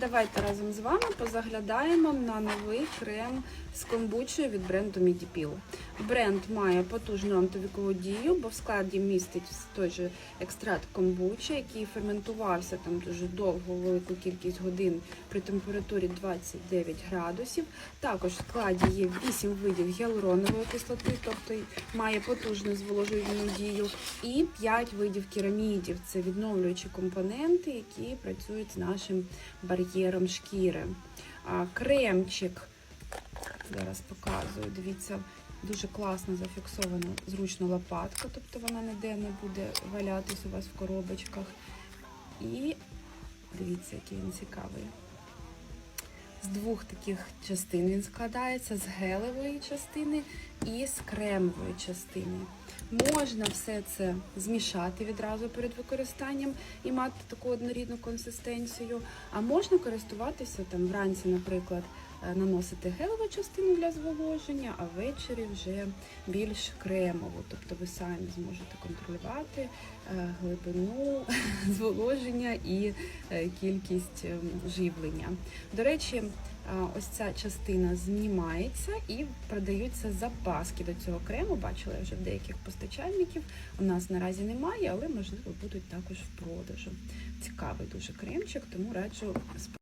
давайте разом з вами позаглядаємо на новий крем з комбучою від бренду Midipil. Бренд має потужну антивікову дію, бо в складі містить той же екстракт комбуча, який ферментувався там дуже довго, велику кількість годин при температурі 29 градусів. Також в складі є 8 видів гіалуронової кислоти, тобто має потужну зволожувальну дію, і 5 видів керамідів. Це відновлюючі компоненти, які працюють з нашим бар'єром шкіри. Кремчик, зараз показую, дивіться, дуже класно зафіксована зручно лопатка, тобто вона ніде не буде валятись у вас в коробочках. І дивіться, який він цікавий. З двох таких частин він складається з гелевої частини і з кремової частини. Можна все це змішати відразу перед використанням і мати таку однорідну консистенцію. А можна користуватися там вранці, наприклад, наносити гелеву частину для зволоження, а ввечері вже більш кремову. Тобто ви самі зможете контролювати е, глибину зволоження і е, кількість ем, живлення. До речі, ось ця частина знімається і продаються запаски до цього крему. Бачила я вже в деяких постачальників. У нас наразі немає, але можливо будуть також в продажу. Цікавий дуже кремчик, тому раджу